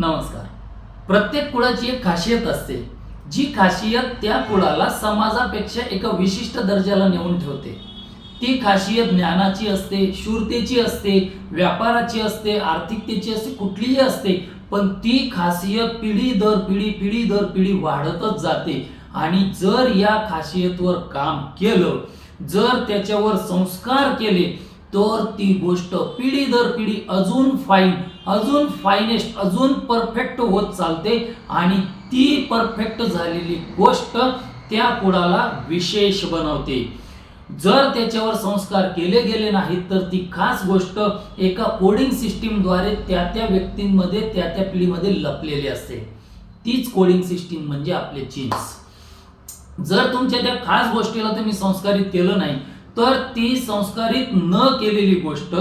नमस्कार. प्रत्येक कुळाची एक खासियत असते. जी खासियत त्या कुळाला समाजापेक्षा एका विशिष्ट दर्जाला नेऊन ठेवते. ती खासियत ज्ञानाची असते शूरतेची असते व्यापाराची असते आर्थिकतेची असते कुठलीही असते. पण ती खासियत पिढी दर पिढी पिढी दर पिढी वाढतच जाते. आणि जर या खासियतवर काम केलं जर त्याच्यावर संस्कार केले तर ती गोष्ट पिढी दर पिढी अजून फाईन अजून फायनेस्ट अजून परफेक्ट होत चालते. आणि ती परफेक्ट झालेली गोष्ट त्या कुडाला विशेष बनवते. जर त्याच्यावर संस्कार केले गेले नाहीत तर ती खास गोष्ट एका कोडिंग सिस्टीमद्वारे त्या त्या व्यक्तींमध्ये त्या त्या पिढीमध्ये लपलेली असते. तीच कोडिंग सिस्टीम म्हणजे आपले जीन्स जर तुमच्या त्या खास गोष्टीला तुम्ही संस्कारित केलं नाही तर ती संस्कारित न केलेली गोष्ट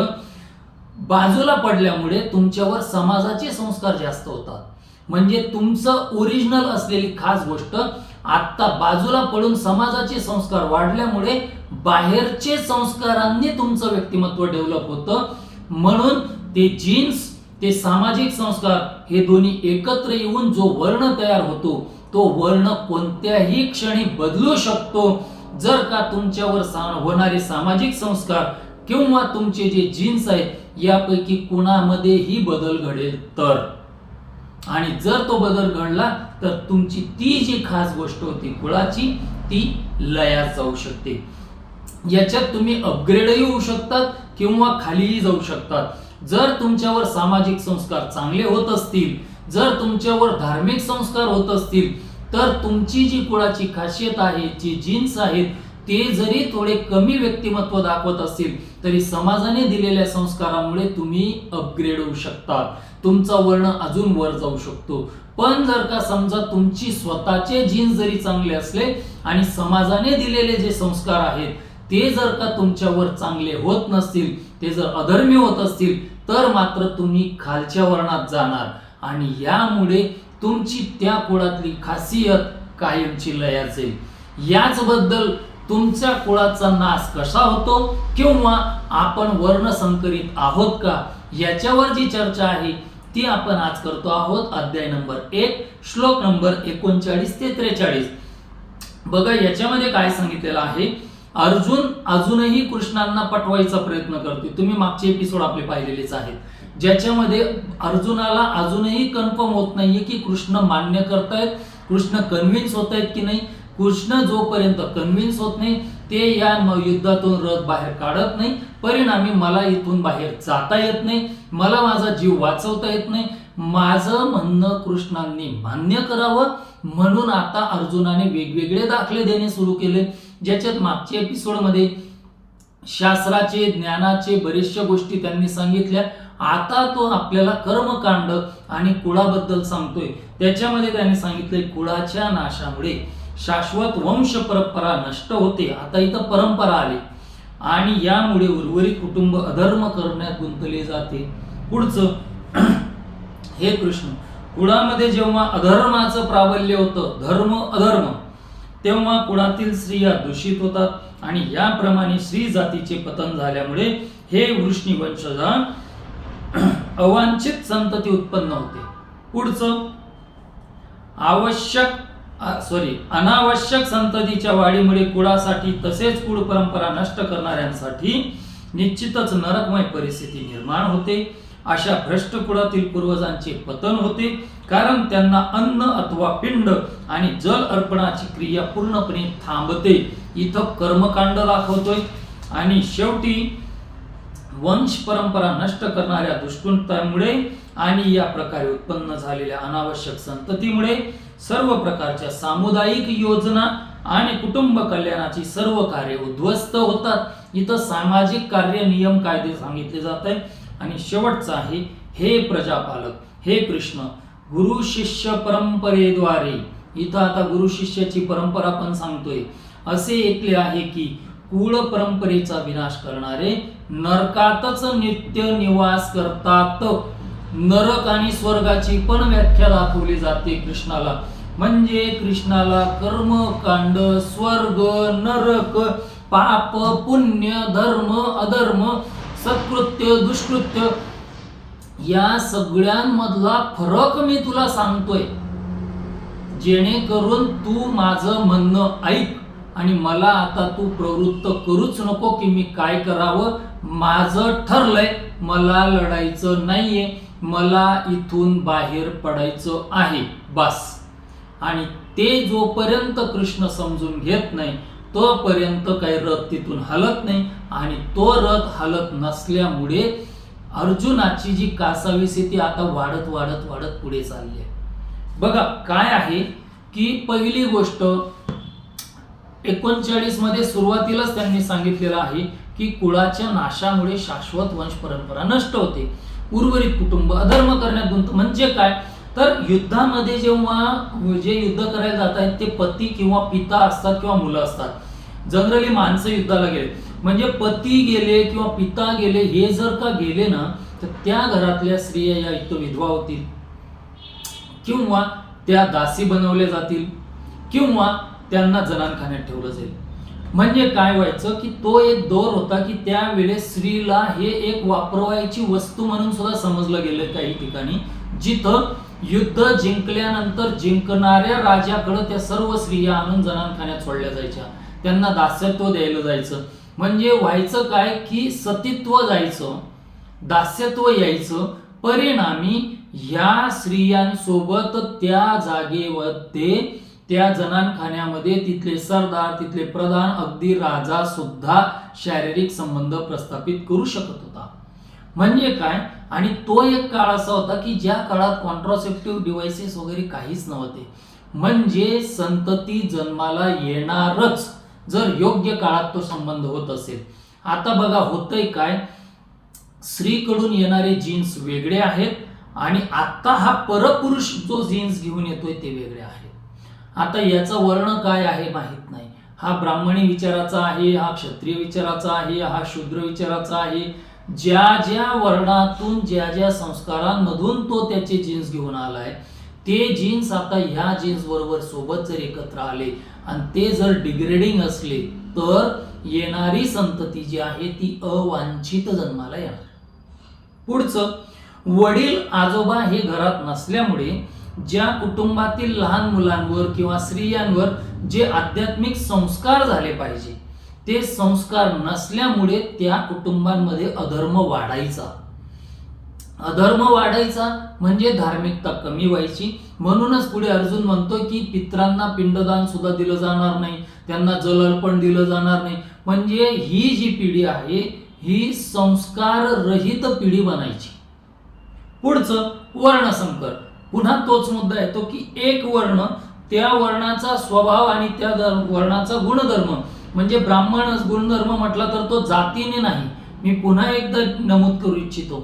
बाजूला पडल्यामुळे तुमच्यावर समाजाचे संस्कार जास्त होतात. म्हणजे तुमचं ओरिजिनल असलेली खास गोष्ट आत्ता बाजूला पडून समाजाचे संस्कार वाढल्यामुळे बाहेरचे संस्कारांनी तुमचं व्यक्तिमत्व डेव्हलप होतं. म्हणून ते जीन्स ते सामाजिक संस्कार हे दोन्ही एकत्र येऊन जो वर्ण तयार होतो तो वर्ण कोणत्याही क्षणी बदलू शकतो. जर का तुमच्यावर होणारे सामाजिक संस्कार किंवा तुमचे जे जीन्स आहेत यापैकी कुणामध्येही बदल घडेल तर. आणि जर तो बदल घडला तर तुमची ती जी खास गोष्ट होती कुळाची ती लयात जाऊ शकते. याच्यात तुम्ही अपग्रेडही होऊ शकतात किंवा खालीही जाऊ शकतात. जर तुमच्यावर सामाजिक संस्कार चांगले होत असतील जर तुमच्यावर धार्मिक संस्कार होत असतील तर तुमची जी कुळाची खासियत आहे जी जीन्स आहेत ते जरी थोडे कमी व्यक्तिमत्व दाखवत असतील तरी समाजाने दिलेल्या संस्कारामुळे तुम्ही अपग्रेड होऊ शकता तुमचा वर्ण अजून वर जाऊ शकतो. पण जर का समजा तुमची स्वतःचे जीन्स जरी चांगले असले आणि समाजाने दिलेले जे संस्कार आहेत ते जर का तुमच्यावर चांगले होत नसतील ते जर अधर्मी होत असतील तर मात्र तुम्ही खालच्या वर्णात जाणार. आणि यामुळे तुमची त्या कुळातली खासियत कायमची लय असेल याचबद्दल तुमच्या कुळाचा नाश कसा होतो किंवा आपण वर्ण संकरित आहोत का याच्यावर जी चर्चा आहे ती आपण आज करतो आहोत. अध्याय नंबर एक श्लोक नंबर एकोणचाळीस ते त्रेचाळीस. बघा याच्यामध्ये काय सांगितलेलं आहे? अर्जुन अजूनही कृष्णांना पटवायचा प्रयत्न करतोय. तुम्ही मागचे एपिसोड आपले पाहिलेलेच आहेत. ज्याच्यामध्ये अर्जुनाला अजूनही कन्फर्म होत नाहीये की कृष्ण मान्य करतायत कृष्ण कन्व्हिन्स होत आहेत की नाही कृष्ण जोपर्यंत कन्व्हिन्स होत नाही ते या युद्धातून रथ बाहेर काढत नाही परिणामी मला इथून बाहेर जाता येत नाही मला माझा जीव वाचवता येत नाही. माझं म्हणणं कृष्णांनी मान्य करावं म्हणून आता अर्जुनाने वेगवेगळे दाखले देणे सुरू केले. ज्याच्यात मागच्या एपिसोडमध्ये शास्त्राचे ज्ञानाचे बरेचशा गोष्टी त्यांनी सांगितल्या. आता तो आपल्याला कर्मकांड आणि कुळाबद्दल सांगतोय. त्याच्यामध्ये त्यांनी सांगितलंय कुळाच्या नाशामुळे शाश्वत वंश परंपरा नष्ट होते. आता इथं परंपरा आली. आणि यामुळे उर्वरित कुटुंब अधर्म करण्यात गुंतले जाते. पुढचं हे कृष्ण कुळामध्ये जेव्हा अधर्माचं प्राबल्य होतं धर्म अधर्म तेव्हा कुळातील स्त्रिया दूषित होतात. आणि याप्रमाणे स्त्री जातीचे पतन झाल्यामुळे हे वृष्णी वंशजा अवांछित संतती उत्पन्न होते. पुढचं आवश्यक सॉरी अनावश्यक संततीच्या वाढीमुळे कुळासाठी तसेच कुळ परंपरा नष्ट करणाऱ्यांसाठी निश्चितच नरकमय परिस्थिती निर्माण होते. अशा भ्रष्ट कुळातील पूर्वजांचे पतन होते. कारण त्यांना अन्न अथवा पिंड आणि जल अर्पणाची क्रिया पूर्णपणे थांबते. इथं कर्मकांड दाखवतोय. आणि शेवटी वंश परंपरा नष्ट करणाऱ्या दुष्कृत्यामुळे आणि या प्रकारे उत्पन्न झालेल्या अनावश्यक संततीमुळे सर्व प्रकारच्या सामुदायिक योजना आणि कुटुंब कल्याणाची सर्व कार्य उद्ध्वस्त होतात. इथं सामाजिक कार्य नियम कायदे सांगितले जात आहे आणि शेवटचं आहे हे प्रजापालक हे कृष्ण गुरु शिष्य परंपरेद्वारे. इथं आता गुरु शिष्याची परंपरा पण सांगतोय. असे ऐकले आहे की कुळ परंपरेचा विनाश करणारे नरकातच नित्य निवास करतात. नरक आणि स्वर्गाची पण व्याख्या दाखवली जाते कृष्णाला. म्हणजे कृष्णाला कर्मकांड स्वर्ग नरक पाप पुण्य धर्म अधर्म सत्कृत्य दुष्कृत्य या सगळ्यांमधला फरक मी तुला सांगतोय. जेणेकरून तू माझं म्हणणं ऐक. आणि मला आता तू प्रवृत्त करूच नको की मी काय करावं? माझं ठरलंय. मला लढायचं नाहीये. मला इथून बाहेर पडायचं आहे. बस. आणि ते जोपर्यंत कृष्ण समजून घेत नाही तोपर्यंत काही रथ तिथून हलत नाही. आणि तो रथ हलत नसल्यामुळे अर्जुनाची जी कासावीस ती आता वाढत वाढत वाढत पुढे चालली आहे. बघा काय आहे? की पहिली गोष्ट एकोणचाळीसमध्ये सुरुवातीलाच त्यांनी सांगितलेलं आहे की कुळाच्या नाशामुळे शाश्वत वंश परंपरा नष्ट होते. उर्वरित कुटुंब अधर्म करण्यात गुंत म्हणजे काय? तर युद्धामध्ये जेव्हा जे युद्ध करायला जात आहेत ते पती किंवा पिता असतात किंवा मुलं असतात. जनरली माणसं युद्धाला गेले. म्हणजे पती गेले किंवा पिता गेले हे जर का गेले ना तर त्या घरातल्या स्त्रिया या इथं विधवा होतील. किंवा त्या दासी बनवल्या जातील. किंवा त्यांना जनानखान्यात ठेवलं जाईल. म्हणजे काय व्हायचं की तो एक दौर होता की त्यावेळेस स्त्रीला हे एक वापरवायची वस्तू म्हणून सुद्धा समजलं गेलं काही ठिकाणी जिथं युद्ध जिंकल्यानंतर जिंकणाऱ्या राजाकडे त्या सर्व स्त्रिया आणून जनानखान्यात सोडल्या जायच्या. त्यांना दास्यत्व द्यायला जायचं. म्हणजे व्हायचं काय की सतीत्व जायचं दास्यत्व यायचं परिणामी ह्या स्त्रियांसोबत त्या जागेवर ते त्या जनानखान्यामध्ये तिथले सरदार तिथले प्रधान अगदी राजा सुद्धा शारीरिक संबंध प्रस्थापित करू शकत होता. म्हणजे काय? आणि तो एक काळ असा होता की ज्या काळात कॉन्ट्रासेप्टिव्ह डिव्हायसेस वगैरे काहीच नव्हते. म्हणजे संतती जन्माला येणारच जर योग्य काळात तो संबंध होत असेल. आता बघा होतंय काय? स्त्रीकडून येणारे जीन्स वेगळे आहेत आणि आता हा परपुरुष जो जीन्स घेऊन येतोय ते वेगळे आहेत. आता याचं वर्ण काय आहे माहीत नाही. हा ब्राह्मणी विचाराचा आहे हा क्षत्रिय विचाराचा आहे हा शूद्र विचाराचा आहे. ज्या ज्या वर्णातून ज्या ज्या संस्कारांमधून तो त्याचे जीन्स घेऊन आलाय ते जीन्स आता ह्या जीन्स बरोबर सोबत जर एकत्र आले आणि ते जर डिग्रेडिंग असले तर येणारी संतती जी आहे ती अवांछित जन्माला येणार. पुढचं वडील आजोबा हे घरात नसल्यामुळे ज्या कुटुंबातील लहान मुलांवर किंवा स्त्रियांवर जे आध्यात्मिक संस्कार झाले पाहिजे ते संस्कार नसल्यामुळे त्या कुटुंबांमध्ये अधर्म वाढायचा. अधर्म वाढायचा म्हणजे धार्मिकता कमी व्हायची. म्हणूनच पुढे अर्जुन म्हणतो की पित्रांना पिंडदान सुद्धा दिलं जाणार नाही त्यांना जल अर्पण दिलं जाणार नाही. म्हणजे ही जी पिढी आहे ही संस्कार रहित पिढी बनायची. पुढचं वर्णसंकर. पुन्हा तोच मुद्दा येतो की एक वर्ण त्या वर्णाचा स्वभाव आणि त्या वर्णाचा गुणधर्म. म्हणजे ब्राह्मण गुणधर्म म्हटला तर तो जातीने नाही. मी पुन्हा एकदा नमूद करू इच्छितो.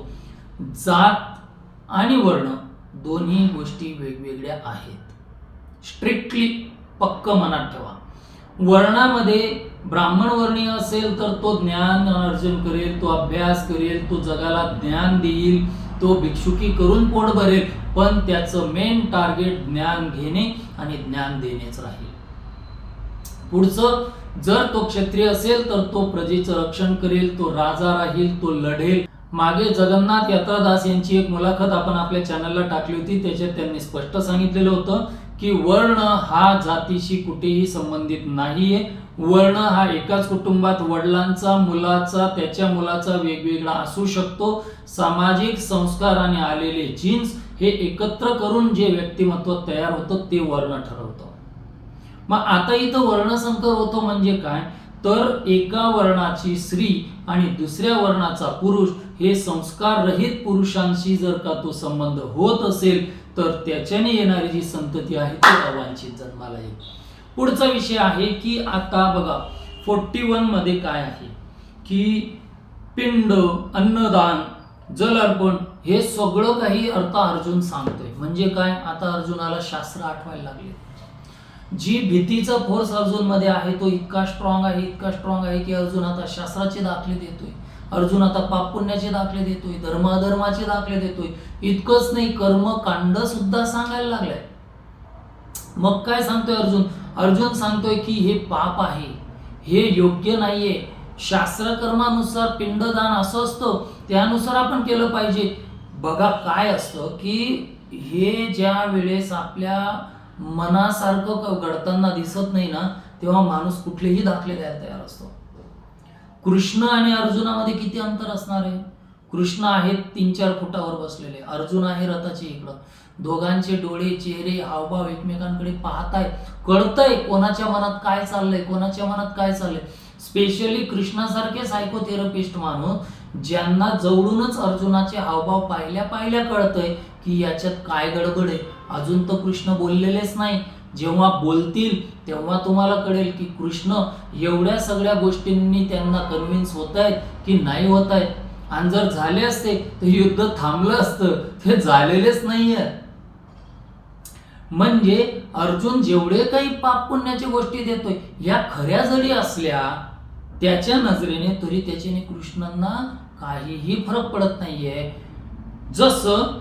जात आणि वर्ण दोन्ही गोष्टी वेगवेगळ्या आहेत. स्ट्रिक्टली पक्क मनात ठेवा. वर्णामध्ये ब्राह्मण वर्णीय असेल तर तो ज्ञान अर्जन करेल तो अभ्यास करेल तो जगाला ज्ञान देईल तो भिक्षुकी करून पोट भरेल पण त्याचं मेन टार्गेट ज्ञान घेणे आणि ज्ञान देणेच राहील. पुढचं जर तो क्षत्रिय असेल तर तो प्रजेचं रक्षण करेल तो राजा राहील तो लढेल. मागे जगन्नाथ यात्रादास यांची एक मुलाखत आपण आपल्या चॅनलला टाकली होती त्याच्यात त्यांनी स्पष्ट सांगितलेलं होतं की वर्ण हा जातीशी कुठेही संबंधित नाहीये. वर्ण हा एकाच कुटुंबात वडिलांचा मुलाचा त्याच्या मुलाचा वेगवेगळा असू शकतो. सामाजिक संस्काराने आलेले जीन्स हे एकत्र करून जे व्यक्तिमत्व तयार होतं ते वर्ण ठरवतं. मग आता इथं वर्णसंकर होतो म्हणजे काय? तर एका वर्णाची स्त्री आणि दुसऱ्या वर्णाचा पुरुष हे संस्कार रहित पुरुषांशी जर का तो संबंध होत असेल तर त्याच्याने येणारी जी संतती आहे ती अवांछित जन्माला येईल. पुढचा विषय आहे की आता बघा फोर्टी वनमध्ये काय आहे? की पिंड अन्नदान जल अर्पण हे सगळं काही अर्थ अर्जुन सांगतोय. म्हणजे काय? आता अर्जुनाला शास्त्र आठवायला लागले. जी भीतीचा फोर्स अर्जुनमध्ये आहे तो इतका स्ट्रॉंग आहे इतका स्ट्रॉंग आहे की अर्जुन आता शास्त्राचे दाखले देतोय. अर्जुन आता पाप पुण्याचे दाखले देतोय धर्म अधर्माचे दाखले देतोय. इतकंच नाही कर्मकांड सुद्धा सांगायला लागलाय. मग काय सांगतोय अर्जुन? अर्जुन सांगतोय की हे पाप आहे हे योग्य नाहीये. शास्त्रकर्मानुसार पिंडदान असं असतं त्यानुसार आपण केलं पाहिजे. बघा काय असतं की हे ज्या वेळेस आपल्या मनासारखं घडताना दिसत नाही ना तेव्हा माणूस कुठलेही दाखले द्यायला तयार असतो. कृष्ण आणि अर्जुनामध्ये किती अंतर असणार आहे? कृष्ण आहेत तीन चार फुटावर बसलेले. अर्जुन आहे रथाचे इकडं. दोघांचे डोळे चेहरे हावभाव एकमेकांकडे पाहताय कळतंय कोणाच्या मनात काय चाललंय कोणाच्या मनात काय चाललंय. स्पेशली कृष्णासारखे सायकोथेरपिस्ट माणूस ज्यांना जवळूनच अर्जुनाचे हावभाव पाहिल्या पाहिल्या कळतंय की याच्यात काय गडबड आहे. अजून तर कृष्ण बोललेलेच नाही. जेव्हा बोलतील तेव्हा तुम्हाला कळेल की कृष्ण एवढ्या सगळ्या गोष्टींनी त्यांना कन्व्हिन्स होत आहेत की नाही होत आहेत. आणि जर झाले असते तर युद्ध थांबलं असतं. ते झालेलेच नाहीये. म्हणजे अर्जुन जेवढे काही पाप पुण्याच्या गोष्टी देतोय या खऱ्या जरी असल्या त्याच्या नजरेने तरी त्याच्याने कृष्णांना काहीही फरक पडत नाहीये. जसं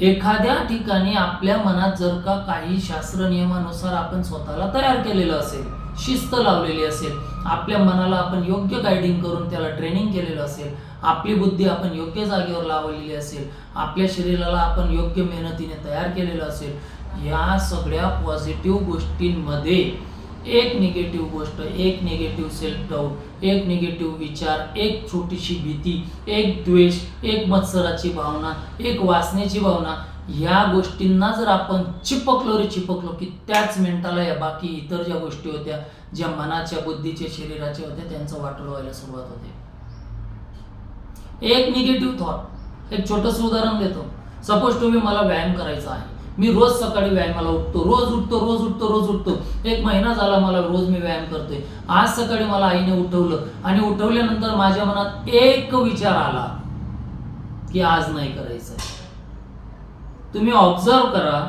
एखाद्या ठिकाणी आपल्या मनात जर का काही शास्त्र नियमानुसार आपण स्वतःला तयार केलेलं असेल शिस्त लावलेली असेल आपल्या मनाला आपण योग्य गायडिंग करून त्याला ट्रेनिंग केलेलं असेल आपली बुद्धी आपण योग्य जागेवर लावलेली असेल आपल्या शरीराला आपण योग्य मेहनतीने तयार केलेलं असेल या सगळ्या पॉझिटिव्ह गोष्टींमध्ये एक निगेटिव्ह गोष्ट एक निगेटिव्ह सेल्फ डाऊट एक निगेटिव्ह विचार एक छोटीशी भीती एक द्वेष एक मत्सराची भावना एक वासनेची भावना ह्या गोष्टींना जर आपण चिपकलो रे चिपकलो की त्याच मिनिटाला या बाकी इतर ज्या गोष्टी होत्या ज्या मनाच्या बुद्धीच्या शरीराच्या होत्या त्यांचं वाटोळ व्हायला सुरुवात होते. एक निगेटिव्ह थॉट एक छोटंसं उदाहरण देतो. सपोज तुम्ही मला व्यायाम करायचा आहे. मी रोज सकाळी व्यायामाला उठतो रोज उठतो रोज उठतो रोज उठतो. एक महिना झाला मला रोज मी व्यायाम करतोय. आज सकाळी मला आईने उठवलं आणि उठवल्यानंतर माझ्या मनात एक विचार आला की आज नाही करायचं. तुम्ही ऑब्झर्व करा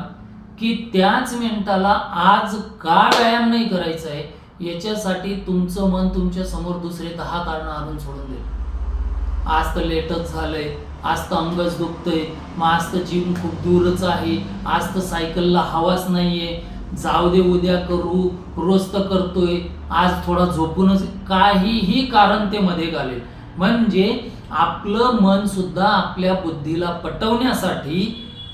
की त्याच मिनिटाला आज का व्यायाम नाही करायचा आहे याच्यासाठी तुमचं मन तुमच्यासमोर दुसरे दहा कारण आणून सोडून देईल. आज तर लेटच झालंय. आज तर अंगच दुखतंय. मग आज तर जिम खूप दूरच आहे. आज तर सायकलला हवाच नाहीये. जाऊ दे उद्या करू. रोज तर करतोय. आज थोडा झोपूनच काहीही कारण ते मध्ये घालेल. म्हणजे आपलं मन सुद्धा आपल्या बुद्धीला पटवण्यासाठी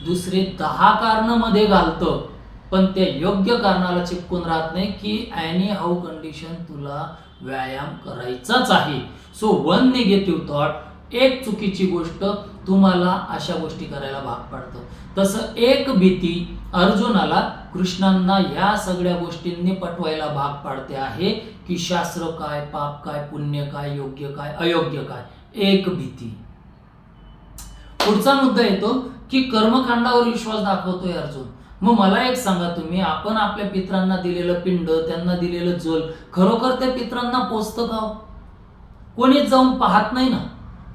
दुसरे दहा कारण मध्ये घालतं. पण त्या योग्य कारणाला चिपकून राहत नाही की ॲनी हाऊ कंडिशन तुला व्यायाम करायचाच आहे. सो वन निगेटिव्ह थॉट एक चुकीची गोष्ट तुम्हाला अशा गोष्टी करायला भाग पाडतं. तसं एक भीती अर्जुनाला कृष्णांना ह्या सगळ्या गोष्टींनी पटवायला भाग पाडते आहे की शास्त्र काय पाप काय पुण्य काय योग्य काय अयोग्य काय. एक भीती. पुढचा मुद्दा येतो की कर्मकांडावर विश्वास दाखवतोय अर्जुन. मग मला एक सांगा तुम्ही आपण आपल्या पित्रांना दिलेलं पिंड त्यांना दिलेलं जल खरोखर त्या पित्रांना पोचतं का हो? कोणीच जाऊन पाहत नाही ना.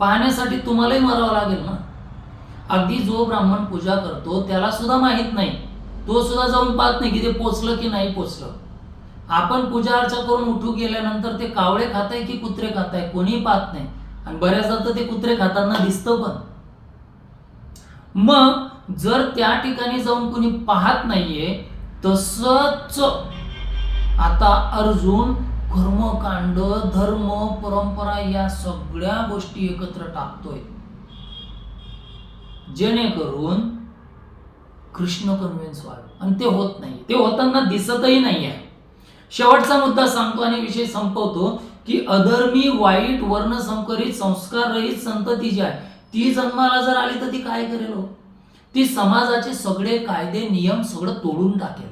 पाहण्यासाठी तुम्हालाही मरावं लागेल ना? अगदी जो ब्राह्मण पूजा करतो त्याला सुद्धा माहीत नाही. तो सुद्धा जाऊन पाहत नाही की ते पोचलं की नाही पोचलं. आपण पूजा अर्चा करून उठू गेल्यानंतर ते कावळे खाताय की कुत्रे खाताय कोणीही पाहत नाही. आणि बऱ्याचदा तर ते कुत्रे खाताना दिसतं पण. मग जर त्या ठिकाणी जाऊन कुणी पाहत नाहीये तसंच आता अर्जुन कर्मकांड धर्म परंपरा या सगळ्या गोष्टी एकत्र टाकतोय. जेणेकरून कृष्ण कन्व्हिन्स व्हावे. आणि ते होत नाही. ते होताना दिसतही नाही आहे शेवटचा मुद्दा सांगतो आणि विषय संपवतो की अधर्मी वाईट वर्ण संकरित संस्कार रहित संतती जी आहे ती जन्माला जर आली तर ती काय करेल हो? ती समाजाचे सगळे कायदे नियम सगळं तोडून टाकेल.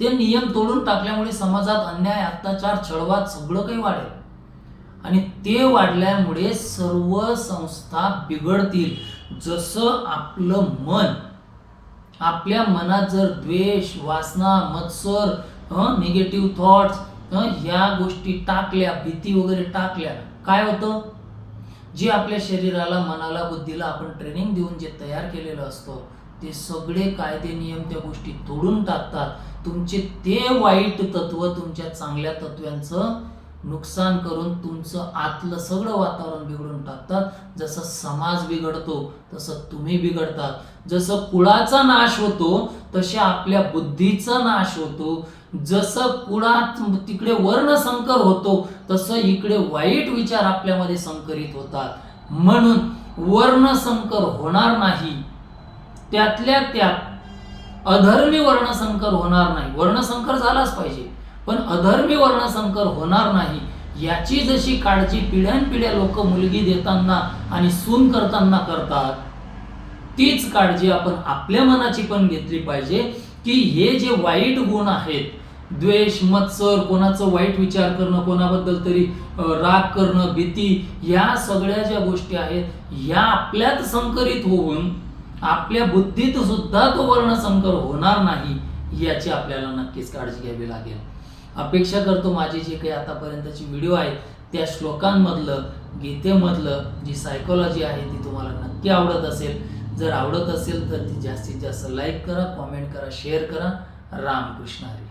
ते नियम तोडून टाकल्यामुळे समाजात अन्याय अत्याचार छळवाद सगळं काही वाढेल. आणि ते वाढल्यामुळे सर्व संस्था बिघडतील. जसं आपलं मन. आपल्या मनात जर द्वेष वासना मत्सर निगेटिव्ह थॉट्स ह्या गोष्टी टाकल्या भीती वगैरे टाकल्या काय होतं? जे आपल्या शरीराला मनाला बुद्धीला आपण ट्रेनिंग देऊन जे तयार केलेलं असतं ते सगळे कायदे नियम त्या गोष्टी तोडून टाकतात. तुमचे ते वाईट तत्व तुमच्या चांगल्या तत्वांचं नुकसान करून तुमचं आतलं सगळं वातावरण बिघडून टाकतात. जसं समाज बिघडतो तसं तुम्ही बिघडतात जसं कुळाचा नाश होतो तसे आपल्या बुद्धीचा नाश होतो. जसं कुळात तिकडे वर्ण संकर होतो तसं इकडे वाईट विचार आपल्यामध्ये संकरित होतात. म्हणून वर्णसंकर होणार नाही. त्यातल्या त्यात अधर्मी वर्णसंकर होणार नाही. वर्णसंकर झालाच पाहिजे. पण अधर्मी वर्णसंकर होणार नाही याची जशी काळजी पिढ्यानपिढ्या लोक मुलगी देताना आणि सून करताना करतात तीच काळजी आपण आपल्या मनाची पण घेतली पाहिजे की हे जे वाईट गुण आहेत द्वेष मत्सर कोणाचं वाईट विचार करणं कोणाबद्दल तरी राग करणं भीती या सगळ्या ज्या गोष्टी आहेत या आपल्यात संकरित होऊन आपल्या बुद्धीत सुद्धा तो वर्णसंकर होणार नाही याची आपल्याला नक्कीच काळजी घ्यावी लागेल. अपेक्षा करतो माझी जे काही आतापर्यंतची व्हिडिओ आहेत त्या श्लोकांमधलं गीतेमधलं जी सायकोलॉजी आहे ती तुम्हाला नक्की आवडत असेल. जर आवडत असेल तर ती जास्तीत जास्त लाईक करा कॉमेंट करा शेअर करा. रामकृष्ण हरी.